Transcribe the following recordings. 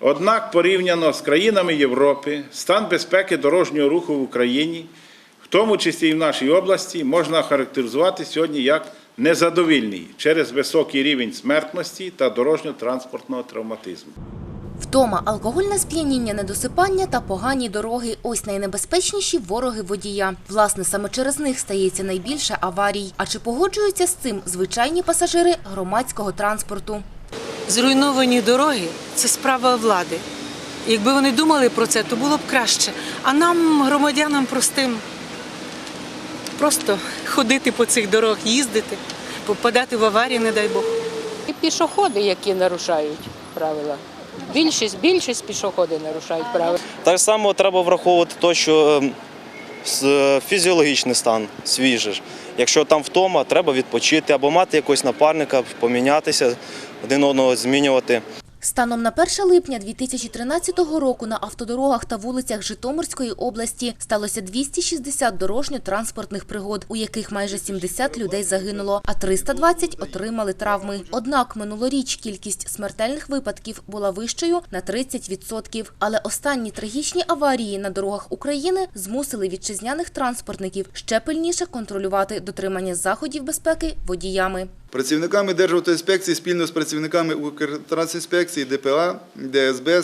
Однак, порівняно з країнами Європи, стан безпеки дорожнього руху в Україні, в тому числі і в нашій області, можна характеризувати сьогодні як незадовільний через високий рівень смертності та дорожньо-транспортного травматизму. Втома, алкогольне сп'яніння, недосипання та погані дороги – ось найнебезпечніші вороги водія. Власне, саме через них стається найбільше аварій. А чи погоджуються з цим звичайні пасажири громадського транспорту? Зруйновані дороги це справа влади. Якби вони думали про це, то було б краще. А нам, громадянам простим, просто ходити по цих дорогах, їздити, попадати в аварії, не дай Бог. І пішоходи, які нарушають правила. Більшість, більшість пішоходи нарушають правила. Так само треба враховувати те, що ем, фізіологічний стан свіжий. Якщо там втома, треба відпочити або мати якогось напарника, помінятися, один одного змінювати. Станом на 1 липня 2013 року на автодорогах та вулицях Житомирської області сталося 260 дорожньо-транспортних пригод, у яких майже 70 людей загинуло, а 320 отримали травми. Однак минулоріч кількість смертельних випадків була вищою на 30%. Але останні трагічні аварії на дорогах України змусили вітчизняних транспортників ще пильніше контролювати дотримання заходів безпеки водіями. Працівниками Державтоінспекції спільно з працівниками Укртрансінспекції, ДПА, ДСБ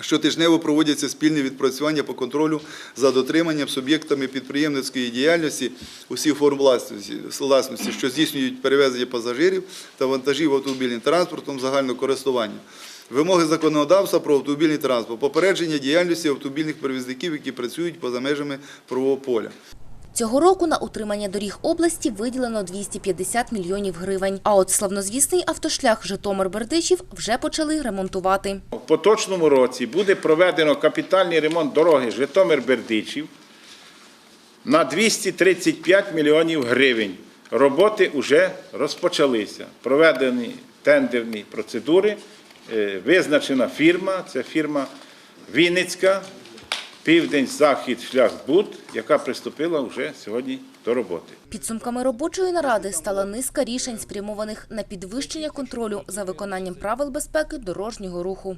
щотижнево проводяться спільні відпрацювання по контролю за дотриманням суб'єктами підприємницької діяльності усіх форм власності, що здійснюють перевезення пасажирів та вантажів автомобільним транспортом загального користування. Вимоги законодавства про автомобільний транспорт, попередження діяльності автомобільних перевізників, які працюють поза межами правового поля. Цього року на утримання доріг області виділено 250 мільйонів гривень. А от славнозвісний автошлях Житомир-Бердичів вже почали ремонтувати. В поточному році буде проведено капітальний ремонт дороги Житомир-Бердичів на 235 мільйонів гривень. Роботи вже розпочалися. Проведені тендерні процедури, е, визначена фірма, це фірма Вінницька, Південь-Захід шлях Шляхбуд, яка приступила вже сьогодні до роботи. Підсумками робочої наради стала низка рішень, спрямованих на підвищення контролю за виконанням правил безпеки дорожнього руху.